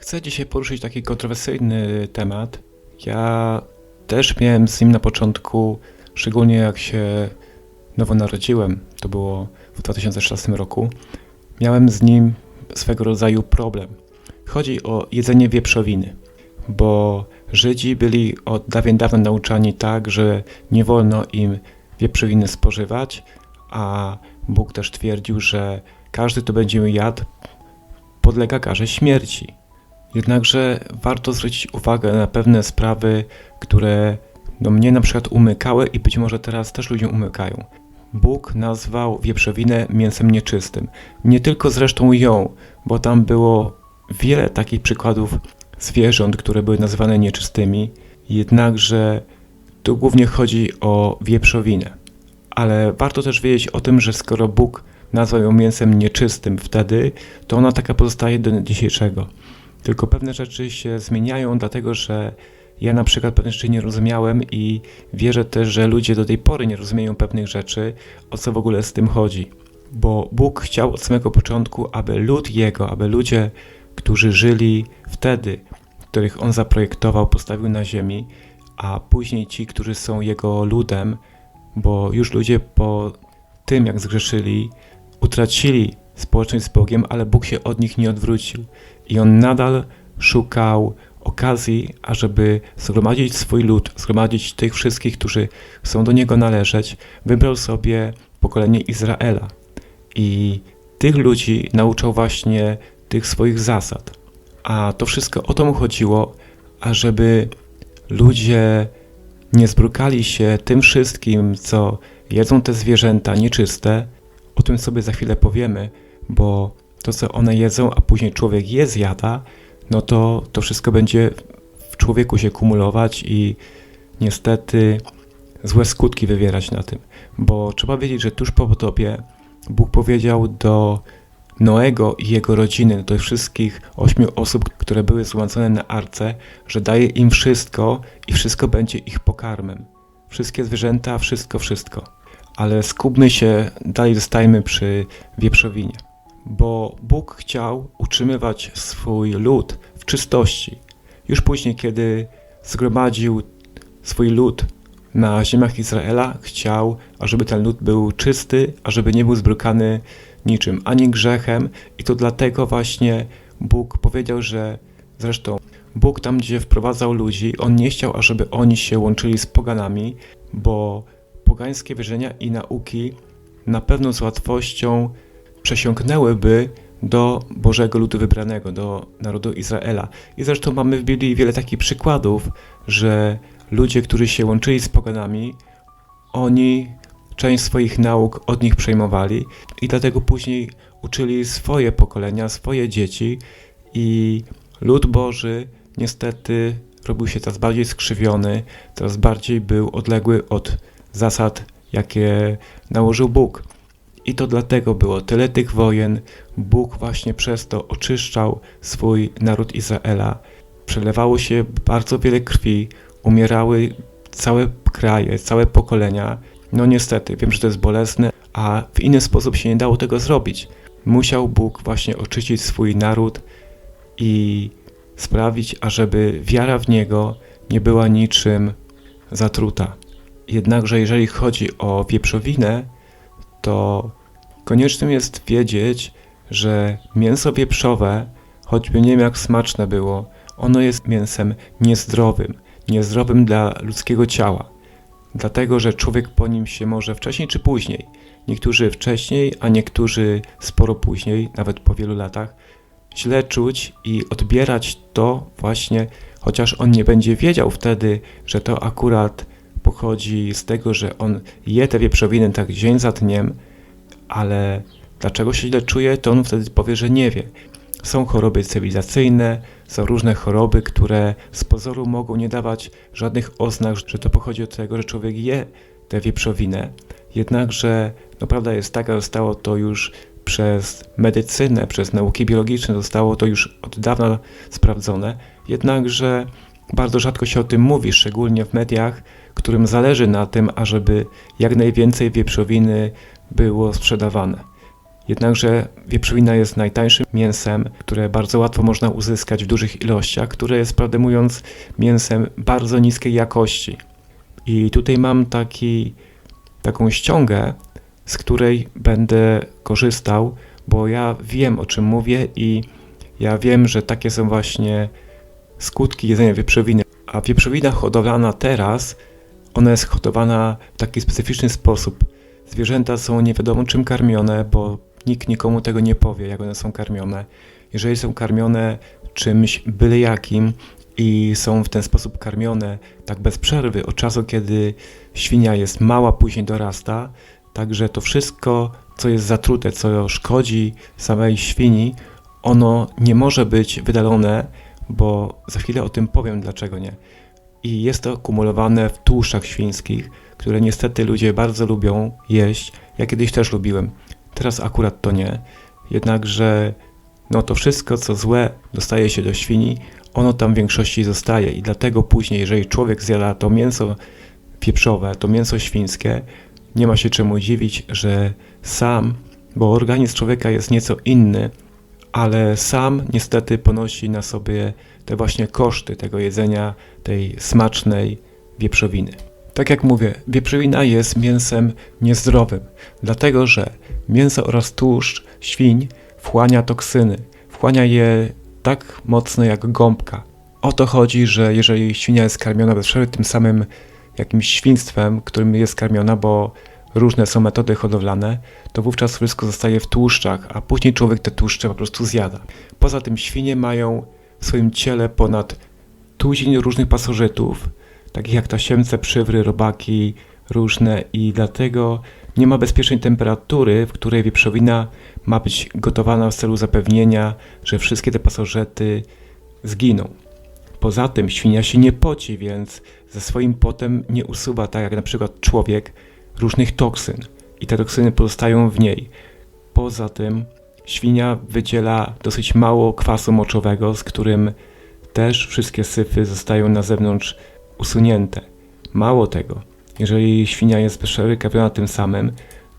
Chcę dzisiaj poruszyć taki kontrowersyjny temat. Ja też miałem z nim na początku, szczególnie jak się nowo narodziłem, to było w 2016 roku, miałem z nim swego rodzaju problem. Chodzi o jedzenie wieprzowiny, bo Żydzi byli od dawien dawna nauczani tak, że nie wolno im wieprzowiny spożywać, a Bóg też twierdził, że każdy, kto będzie jadł, podlega karze śmierci. Jednakże warto zwrócić uwagę na pewne sprawy, które no, mnie na przykład umykały i być może teraz też ludziom umykają. Bóg nazwał wieprzowinę mięsem nieczystym. Nie tylko zresztą ją, bo tam było wiele takich przykładów zwierząt, które były nazywane nieczystymi, jednakże tu głównie chodzi o wieprzowinę. Ale warto też wiedzieć o tym, że skoro Bóg nazwał ją mięsem nieczystym wtedy, to ona taka pozostaje do dzisiejszego. Tylko pewne rzeczy się zmieniają, dlatego że ja na przykład pewnych rzeczy nie rozumiałem i wierzę też, że ludzie do tej pory nie rozumieją pewnych rzeczy, o co w ogóle z tym chodzi. Bo Bóg chciał od samego początku, aby lud Jego, aby ludzie, którzy żyli wtedy, których On zaprojektował, postawił na ziemi, a później ci, którzy są Jego ludem, bo już ludzie po tym, jak zgrzeszyli, utracili społeczność z Bogiem, ale Bóg się od nich nie odwrócił. I On nadal szukał okazji, ażeby zgromadzić swój lud, zgromadzić tych wszystkich, którzy chcą do Niego należeć. Wybrał sobie pokolenie Izraela i tych ludzi nauczał właśnie tych swoich zasad. A to wszystko o to mu chodziło, ażeby ludzie nie zbrukali się tym wszystkim, co jedzą te zwierzęta nieczyste. O tym sobie za chwilę powiemy, bo to, co one jedzą, a później człowiek je zjada, no to to wszystko będzie w człowieku się kumulować i niestety złe skutki wywierać na tym. Bo trzeba wiedzieć, że tuż po potopie Bóg powiedział do Noego i jego rodziny, do wszystkich ośmiu osób, które były złączone na arce, że daje im wszystko i wszystko będzie ich pokarmem. Wszystkie zwierzęta, wszystko, wszystko. Ale skupmy się, dalej zostajmy przy wieprzowinie. Bo Bóg chciał utrzymywać swój lud w czystości. Już później, kiedy zgromadził swój lud na ziemiach Izraela, chciał, ażeby ten lud był czysty, ażeby nie był zbrukany niczym, ani grzechem. I to dlatego właśnie Bóg powiedział, że zresztą Bóg tam, gdzie wprowadzał ludzi, On nie chciał, ażeby oni się łączyli z poganami, bo pogańskie wierzenia i nauki na pewno z łatwością przesiąknęłyby do Bożego ludu wybranego, do narodu Izraela. I zresztą mamy w Biblii wiele takich przykładów, że ludzie, którzy się łączyli z poganami, oni część swoich nauk od nich przejmowali i dlatego później uczyli swoje pokolenia, swoje dzieci i lud Boży niestety robił się coraz bardziej skrzywiony, coraz bardziej był odległy od zasad, jakie nałożył Bóg. I to dlatego było tyle tych wojen. Bóg właśnie przez to oczyszczał swój naród Izraela. Przelewało się bardzo wiele krwi, umierały całe kraje, całe pokolenia. No niestety, wiem, że to jest bolesne, a w inny sposób się nie dało tego zrobić. Musiał Bóg właśnie oczyścić swój naród i sprawić, ażeby wiara w Niego nie była niczym zatruta. Jednakże jeżeli chodzi o wieprzowinę, to koniecznym jest wiedzieć, że mięso wieprzowe, choćby nie wiem jak smaczne było, ono jest mięsem niezdrowym, niezdrowym dla ludzkiego ciała. Dlatego, że człowiek po nim się może wcześniej czy później, niektórzy wcześniej, a niektórzy sporo później, nawet po wielu latach, źle czuć i odbierać to właśnie, chociaż on nie będzie wiedział wtedy, że to akurat pochodzi z tego, że on je te wieprzowiny tak dzień za dniem, ale dlaczego się źle czuje, to on wtedy powie, że nie wie. Są choroby cywilizacyjne, są różne choroby, które z pozoru mogą nie dawać żadnych oznak, że to pochodzi od tego, że człowiek je tę wieprzowinę. Jednakże no, prawda jest taka, zostało to już przez medycynę, przez nauki biologiczne, zostało to już od dawna sprawdzone. Jednakże bardzo rzadko się o tym mówi, szczególnie w mediach, którym zależy na tym, ażeby jak najwięcej wieprzowiny było sprzedawane. Jednakże wieprzowina jest najtańszym mięsem, które bardzo łatwo można uzyskać w dużych ilościach, które jest, prawdę mówiąc, mięsem bardzo niskiej jakości. I tutaj mam taki, taką ściągę, z której będę korzystał, bo ja wiem o czym mówię i ja wiem, że takie są właśnie skutki jedzenia wieprzowiny. A wieprzowina hodowlana teraz, ona jest hodowana w taki specyficzny sposób. Zwierzęta są nie wiadomo czym karmione, bo nikt nikomu tego nie powie, jak one są karmione. Jeżeli są karmione czymś byle jakim i są w ten sposób karmione tak bez przerwy od czasu, kiedy świnia jest mała, później dorasta, także to wszystko, co jest zatrute, co szkodzi samej świni, ono nie może być wydalone, bo za chwilę o tym powiem, dlaczego nie. I jest to kumulowane w tłuszczach świńskich, które niestety ludzie bardzo lubią jeść. Ja kiedyś też lubiłem. Teraz akurat to nie. Jednakże no to wszystko, co złe dostaje się do świni, ono tam w większości zostaje i dlatego później, jeżeli człowiek zjada to mięso pieprzowe, to mięso świńskie, nie ma się czemu dziwić, że sam, bo organizm człowieka jest nieco inny, ale sam niestety ponosi na sobie te właśnie koszty tego jedzenia, tej smacznej wieprzowiny. Tak jak mówię, wieprzowina jest mięsem niezdrowym, dlatego że mięso oraz tłuszcz świń wchłania toksyny. Wchłania je tak mocno jak gąbka. O to chodzi, że jeżeli świnia jest karmiona bez przerwy tym samym jakimś świństwem, którym jest karmiona, bo różne są metody hodowlane, to wówczas wszystko zostaje w tłuszczach, a później człowiek te tłuszcze po prostu zjada. Poza tym świnie mają w swoim ciele ponad tuzin różnych pasożytów, takich jak tasiemce, przywry, robaki, różne i dlatego nie ma bezpiecznej temperatury, w której wieprzowina ma być gotowana w celu zapewnienia, że wszystkie te pasożyty zginą. Poza tym świnia się nie poci, więc ze swoim potem nie usuwa, tak jak na przykład człowiek, różnych toksyn i te toksyny pozostają w niej. Poza tym świnia wydziela dosyć mało kwasu moczowego, z którym też wszystkie syfy zostają na zewnątrz usunięte. Mało tego, jeżeli świnia jest przerykawiona tym samym,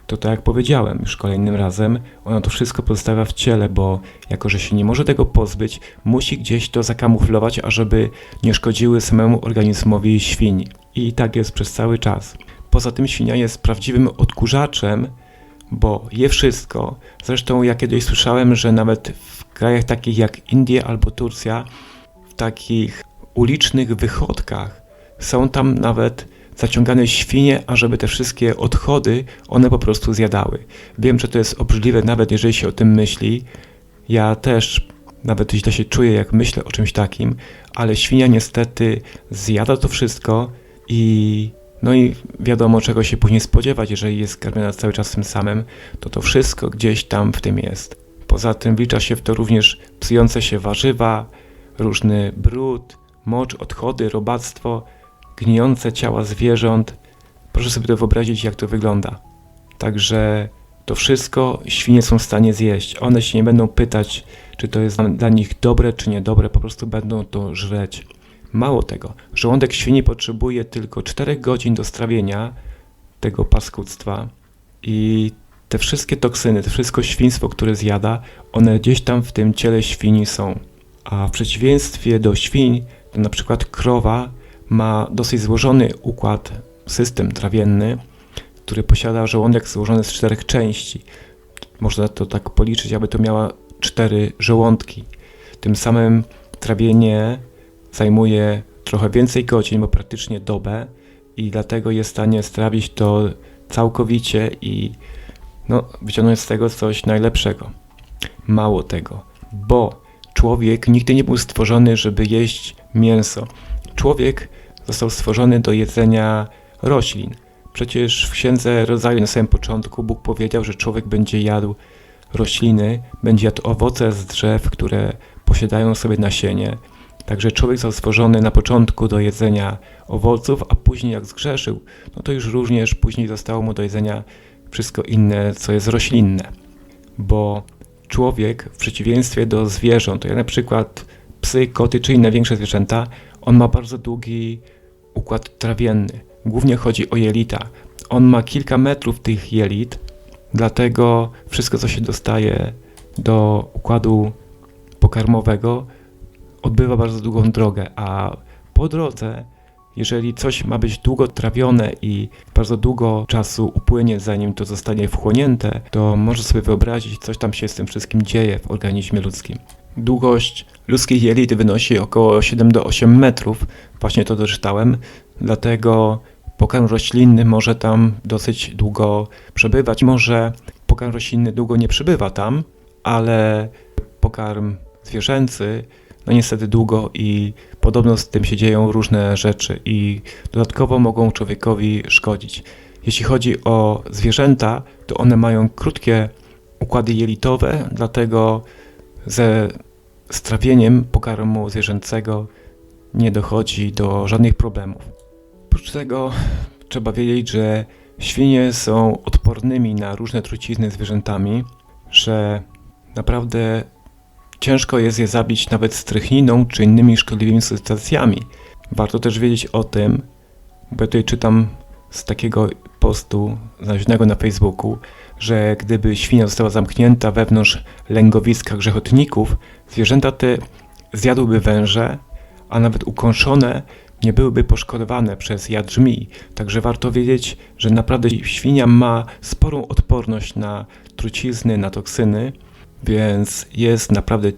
to tak jak powiedziałem już kolejnym razem, ona to wszystko pozostawia w ciele, bo jako, że się nie może tego pozbyć, musi gdzieś to zakamuflować, ażeby nie szkodziły samemu organizmowi świni. I tak jest przez cały czas. Poza tym świnia jest prawdziwym odkurzaczem, bo je wszystko. Zresztą ja kiedyś słyszałem, że nawet w krajach takich jak Indie albo Turcja, w takich ulicznych wychodkach są tam nawet zaciągane świnie, ażeby te wszystkie odchody one po prostu zjadały. Wiem, że to jest obrzydliwe, nawet jeżeli się o tym myśli. Ja też nawet źle się czuję, jak myślę o czymś takim, ale świnia niestety zjada to wszystko i no i wiadomo, czego się później spodziewać, jeżeli jest karmiona cały czas tym samym, to to wszystko gdzieś tam w tym jest. Poza tym wlicza się w to również psujące się warzywa, różny brud, mocz, odchody, robactwo, gnijące ciała zwierząt. Proszę sobie to wyobrazić, jak to wygląda. Także to wszystko świnie są w stanie zjeść. One się nie będą pytać, czy to jest dla nich dobre, czy niedobre, po prostu będą to żreć. Mało tego, żołądek świni potrzebuje tylko 4 godzin do strawienia tego paskudztwa i te wszystkie toksyny, to wszystko świństwo, które zjada, one gdzieś tam w tym ciele świni są. A w przeciwieństwie do świń, to na przykład krowa ma dosyć złożony układ, system trawienny, który posiada żołądek złożony z czterech części. Można to tak policzyć, aby to miała cztery żołądki. Tym samym trawienie zajmuje trochę więcej godzin, bo praktycznie dobę i dlatego jest w stanie strawić to całkowicie i no, wyciągnąć z tego coś najlepszego. Mało tego, bo człowiek nigdy nie był stworzony, żeby jeść mięso. Człowiek został stworzony do jedzenia roślin. Przecież w Księdze Rodzaju na samym początku Bóg powiedział, że człowiek będzie jadł rośliny, będzie jadł owoce z drzew, które posiadają sobie nasienie, Także człowiek został stworzony na początku do jedzenia owoców, a później jak zgrzeszył, no to już również później zostało mu do jedzenia wszystko inne, co jest roślinne. Bo człowiek w przeciwieństwie do zwierząt, jak na przykład psy, koty czy inne większe zwierzęta, on ma bardzo długi układ trawienny. Głównie chodzi o jelita. On ma kilka metrów tych jelit Dlatego wszystko, co się dostaje do układu pokarmowego, odbywa bardzo długą drogę, a po drodze, jeżeli coś ma być długo trawione i bardzo długo czasu upłynie, zanim to zostanie wchłonięte, to może sobie wyobrazić, coś tam się z tym wszystkim dzieje w organizmie ludzkim. Długość ludzkich jelit wynosi około 7 do 8 metrów, właśnie to doczytałem, dlatego pokarm roślinny może tam dosyć długo przebywać. Może pokarm roślinny długo nie przebywa tam, ale pokarm zwierzęcy no niestety długo i podobno z tym się dzieją różne rzeczy i dodatkowo mogą człowiekowi szkodzić. Jeśli chodzi o zwierzęta, to one mają krótkie układy jelitowe, dlatego ze strawieniem pokarmu zwierzęcego nie dochodzi do żadnych problemów. Oprócz tego trzeba wiedzieć, że świnie są odpornymi na różne trucizny zwierzętami, że naprawdę ciężko jest je zabić nawet strychniną czy innymi szkodliwymi substancjami. Warto też wiedzieć o tym, bo ja tutaj czytam z takiego postu znalezionego na Facebooku, że gdyby świnia została zamknięta wewnątrz lęgowiska grzechotników, zwierzęta te zjadłyby węże, a nawet ukąszone nie byłyby poszkodowane przez jad żmii. Także warto wiedzieć, że naprawdę świnia ma sporą odporność na trucizny, na toksyny, więc jest naprawdę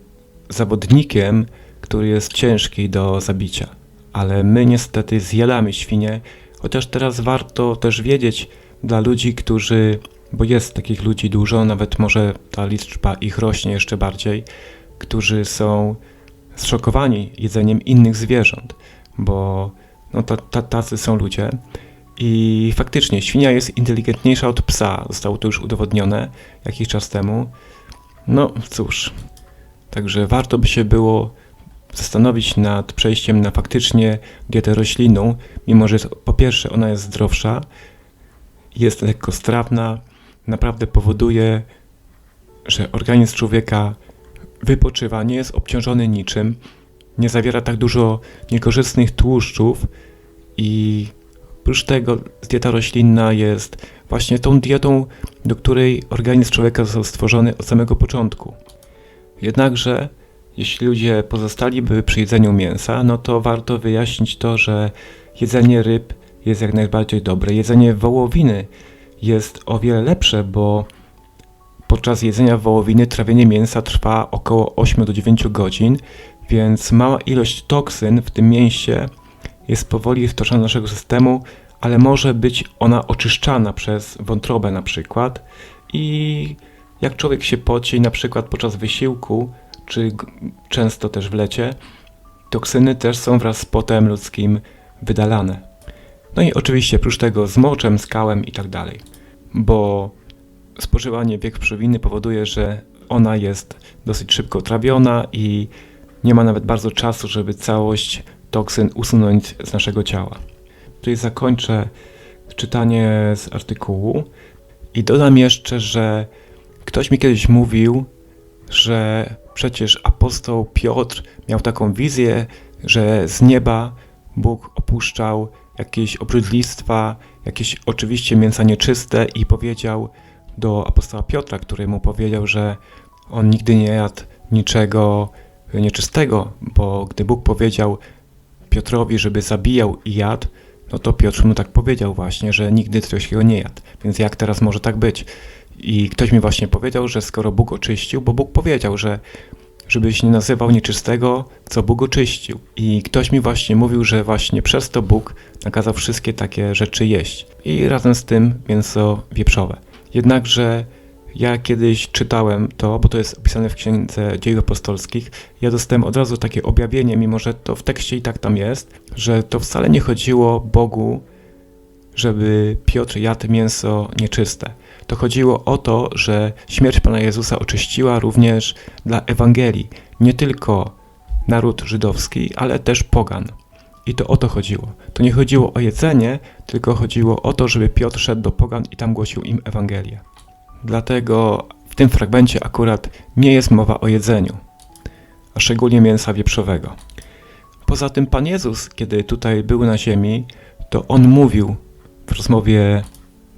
zawodnikiem, który jest ciężki do zabicia. Ale my niestety zjadamy świnie, chociaż teraz warto też wiedzieć dla ludzi, którzy, bo jest takich ludzi dużo, nawet może ta liczba ich rośnie jeszcze bardziej, którzy są zszokowani jedzeniem innych zwierząt, bo no, tacy są ludzie. I faktycznie świnia jest inteligentniejsza od psa. Zostało to już udowodnione jakiś czas temu. No cóż, także warto by się było zastanowić nad przejściem na faktycznie dietę roślinną, mimo że po pierwsze ona jest zdrowsza, jest lekkostrawna, naprawdę powoduje, że organizm człowieka wypoczywa, nie jest obciążony niczym, nie zawiera tak dużo niekorzystnych tłuszczów i oprócz tego dieta roślinna jest właśnie tą dietą, do której organizm człowieka został stworzony od samego początku. Jednakże, jeśli ludzie pozostaliby przy jedzeniu mięsa, no to warto wyjaśnić to, że jedzenie ryb jest jak najbardziej dobre. Jedzenie wołowiny jest o wiele lepsze, bo podczas jedzenia wołowiny trawienie mięsa trwa około 8 do 9 godzin, więc mała ilość toksyn w tym mięsie jest powoli wtoczona do naszego systemu, ale może być ona oczyszczana przez wątrobę na przykład i jak człowiek się poci na przykład podczas wysiłku, czy często też w lecie, toksyny też są wraz z potem ludzkim wydalane. No i oczywiście oprócz tego z moczem, skałem i tak dalej, bo spożywanie wieprzowiny powoduje, że ona jest dosyć szybko trawiona i nie ma nawet bardzo czasu, żeby całość toksyn usunąć z naszego ciała. Tutaj zakończę czytanie z artykułu i dodam jeszcze, że ktoś mi kiedyś mówił, że przecież apostoł Piotr miał taką wizję, że z nieba Bóg opuszczał jakieś obrzydlistwa, jakieś oczywiście mięsa nieczyste i powiedział do apostoła Piotra, który mu powiedział, że on nigdy nie jadł niczego nieczystego, bo gdy Bóg powiedział Piotrowi, żeby zabijał i jadł, no to Piotr mu tak powiedział właśnie, że nigdy coś takiego nie jadł. Więc jak teraz może tak być? I ktoś mi właśnie powiedział, że skoro Bóg oczyścił, bo Bóg powiedział, że żebyś nie nazywał nieczystego, co Bóg oczyścił. I ktoś mi właśnie mówił, że właśnie przez to Bóg nakazał wszystkie takie rzeczy jeść. I razem z tym mięso wieprzowe. Jednakże ja kiedyś czytałem to, bo to jest opisane w Księdze Dziejów Apostolskich. Ja dostałem od razu takie objawienie, mimo że to w tekście i tak tam jest, że to wcale nie chodziło Bogu, żeby Piotr jadł mięso nieczyste. To chodziło o to, że śmierć Pana Jezusa oczyściła również dla Ewangelii nie tylko naród żydowski, ale też pogan. I to o to chodziło. To nie chodziło o jedzenie, tylko chodziło o to, żeby Piotr szedł do pogan i tam głosił im Ewangelię. Dlatego w tym fragmencie akurat nie jest mowa o jedzeniu, a szczególnie mięsa wieprzowego. Poza tym Pan Jezus, kiedy tutaj był na ziemi, to On mówił w rozmowie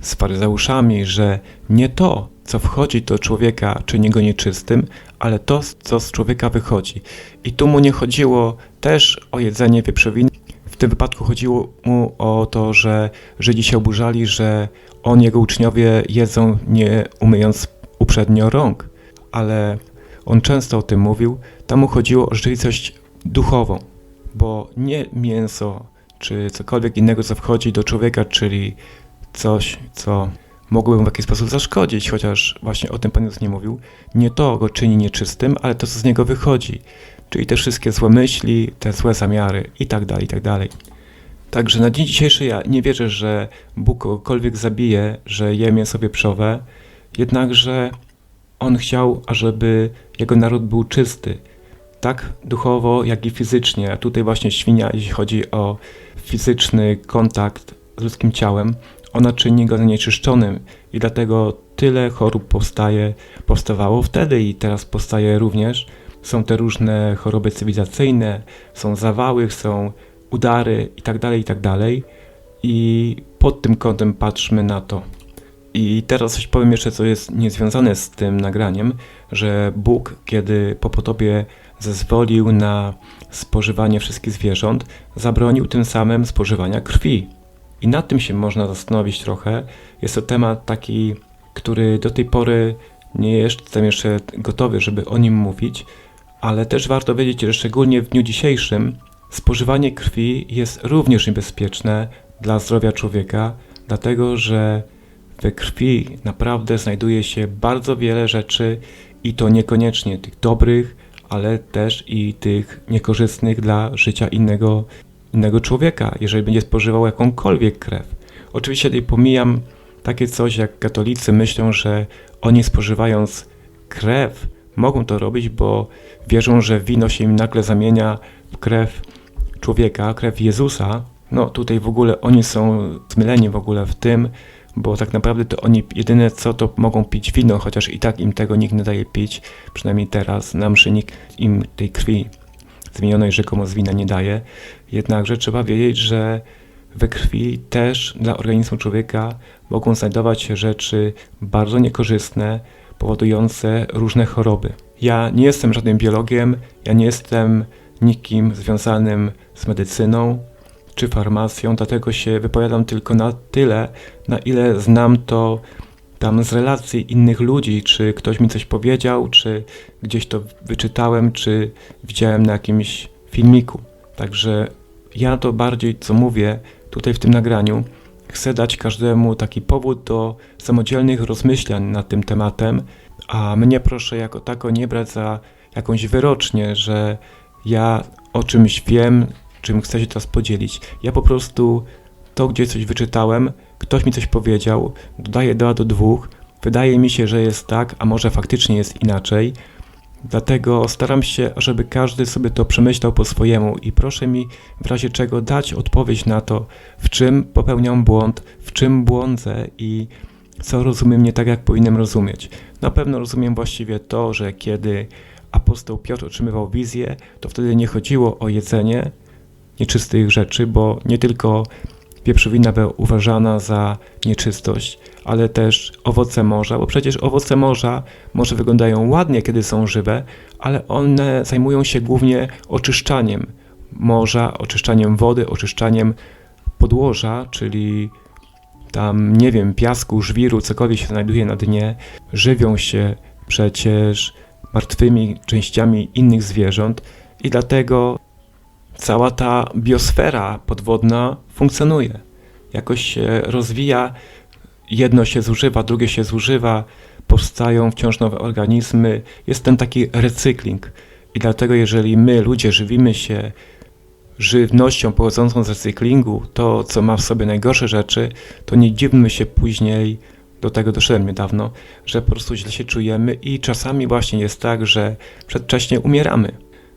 z faryzeuszami, że nie to, co wchodzi do człowieka, czyni go nieczystym, ale to, co z człowieka wychodzi. I tu mu nie chodziło też o jedzenie wieprzowiny. W tym wypadku chodziło mu o to, że Żydzi się oburzali, że on, jego uczniowie jedzą nie umyjąc uprzednio rąk. Ale on często o tym mówił. Tam mu chodziło o rzeczywistość duchową, bo nie mięso czy cokolwiek innego, co wchodzi do człowieka, czyli coś, co mogłoby mu w jakiś sposób zaszkodzić, chociaż właśnie o tym Pan Jezus nie mówił. Nie to go czyni nieczystym, ale to, co z niego wychodzi, czyli te wszystkie złe myśli, te złe zamiary i tak dalej, i tak. Także na dzień dzisiejszy ja nie wierzę, że Bóg kogokolwiek zabije, że je mięso wieprzowe, jednakże On chciał, ażeby Jego naród był czysty, tak duchowo, jak i fizycznie. A tutaj właśnie świnia, jeśli chodzi o fizyczny kontakt z ludzkim ciałem, ona czyni go zanieczyszczonym i dlatego tyle chorób powstaje, powstawało wtedy i teraz powstaje również. Są te różne choroby cywilizacyjne, są zawały, są udary itd., tak itd. Tak I pod tym kątem patrzmy na to. I teraz coś powiem jeszcze, co jest niezwiązane z tym nagraniem, że Bóg, kiedy po potopie zezwolił na spożywanie wszystkich zwierząt, zabronił tym samym spożywania krwi. I nad tym się można zastanowić trochę. Jest to temat taki, który do tej pory nie jestem jeszcze gotowy, żeby o nim mówić, ale też warto wiedzieć, że szczególnie w dniu dzisiejszym spożywanie krwi jest również niebezpieczne dla zdrowia człowieka, dlatego że we krwi naprawdę znajduje się bardzo wiele rzeczy i to niekoniecznie tych dobrych, ale też i tych niekorzystnych dla życia innego, innego człowieka, jeżeli będzie spożywał jakąkolwiek krew. Oczywiście tutaj pomijam takie coś, jak katolicy myślą, że oni spożywając krew mogą to robić, bo wierzą, że wino się im nagle zamienia w krew człowieka, krew Jezusa. No tutaj w ogóle oni są zmyleni w ogóle w tym, bo tak naprawdę to oni jedyne co to mogą pić wino, chociaż i tak im tego nikt nie daje pić, przynajmniej teraz na mszy nikt im tej krwi zmienionej rzekomo z wina nie daje. Jednakże trzeba wiedzieć, że we krwi też dla organizmu człowieka mogą znajdować się rzeczy bardzo niekorzystne, powodujące różne choroby. Ja nie jestem żadnym biologiem, ja nie jestem nikim związanym z medycyną, czy farmacją, dlatego się wypowiadam tylko na tyle, na ile znam to tam z relacji innych ludzi, czy ktoś mi coś powiedział, czy gdzieś to wyczytałem, czy widziałem na jakimś filmiku. Także ja to bardziej, co mówię tutaj w tym nagraniu, chcę dać każdemu taki powód do samodzielnych rozmyślań nad tym tematem, a mnie proszę jako tako nie brać za jakąś wyrocznię, że ja o czymś wiem, czym chcę się teraz podzielić. Ja po prostu to, gdzie coś wyczytałem, ktoś mi coś powiedział, dodaję 2 do 2, wydaje mi się, że jest tak, a może faktycznie jest inaczej. Dlatego staram się, żeby każdy sobie to przemyślał po swojemu i proszę mi w razie czego dać odpowiedź na to, w czym popełniam błąd, w czym błądzę i co rozumiem nie tak, jak powinienem rozumieć. Na pewno rozumiem właściwie to, że kiedy apostoł Piotr otrzymywał wizję, to wtedy nie chodziło o jedzenie, nieczystych rzeczy, bo nie tylko wieprzowina była uważana za nieczystość, ale też owoce morza, bo przecież owoce morza może wyglądają ładnie, kiedy są żywe, ale one zajmują się głównie oczyszczaniem morza, oczyszczaniem wody, oczyszczaniem podłoża, czyli tam, nie wiem, piasku, żwiru, cokolwiek się znajduje na dnie, żywią się przecież martwymi częściami innych zwierząt i dlatego cała ta biosfera podwodna funkcjonuje. Jakoś się rozwija, jedno się zużywa, drugie się zużywa, powstają wciąż nowe organizmy. Jest ten taki recykling. I dlatego, jeżeli my, ludzie, żywimy się żywnością pochodzącą z recyklingu, to co ma w sobie najgorsze rzeczy, to nie dziwmy się później, do tego doszedłem niedawno, że po prostu źle się czujemy i czasami właśnie jest tak, że przedwcześnie umieramy.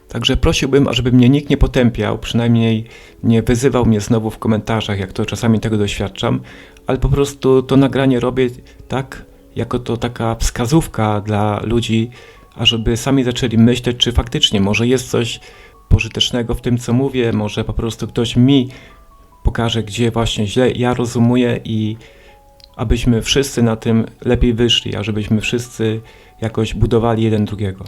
Także prosiłbym, żeby mnie nikt nie potępiał, przynajmniej nie wyzywał mnie znowu w komentarzach, jak to czasami tego doświadczam, ale po prostu to nagranie robię tak, jako to taka wskazówka dla ludzi, ażeby sami zaczęli myśleć, czy faktycznie może jest coś pożytecznego w tym, co mówię, może po prostu ktoś mi pokaże, gdzie właśnie źle ja rozumuję i abyśmy wszyscy na tym lepiej wyszli, a żebyśmy wszyscy jakoś budowali jeden drugiego.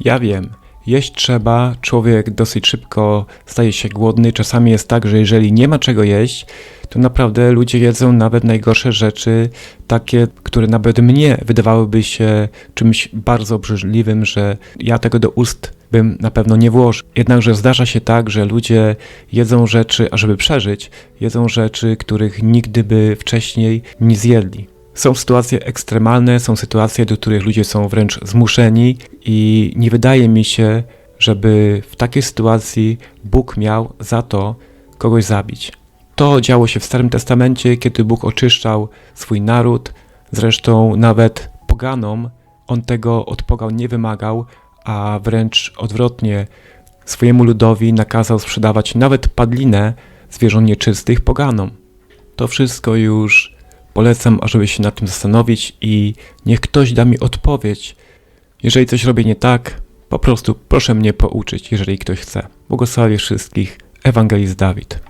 Ja wiem, jeść trzeba, człowiek dosyć szybko staje się głodny. Czasami jest tak, że jeżeli nie ma czego jeść, to naprawdę ludzie jedzą nawet najgorsze rzeczy, takie, które nawet mnie wydawałyby się czymś bardzo obrzydliwym, że ja tego do ust bym na pewno nie włożył. Jednakże zdarza się tak, że ludzie jedzą rzeczy, ażeby przeżyć, jedzą rzeczy, których nigdy by wcześniej nie zjedli. Są sytuacje ekstremalne, są sytuacje, do których ludzie są wręcz zmuszeni, i nie wydaje mi się, żeby w takiej sytuacji Bóg miał za to kogoś zabić. To działo się w Starym Testamencie, kiedy Bóg oczyszczał swój naród. Zresztą nawet poganom on tego od pogan nie wymagał, a wręcz odwrotnie swojemu ludowi nakazał sprzedawać nawet padlinę zwierząt nieczystych poganom. To wszystko już polecam, ażeby się nad tym zastanowić i niech ktoś da mi odpowiedź. Jeżeli coś robię nie tak, po prostu proszę mnie pouczyć, jeżeli ktoś chce. Błogosławię wszystkich. Ewangelist Dawid.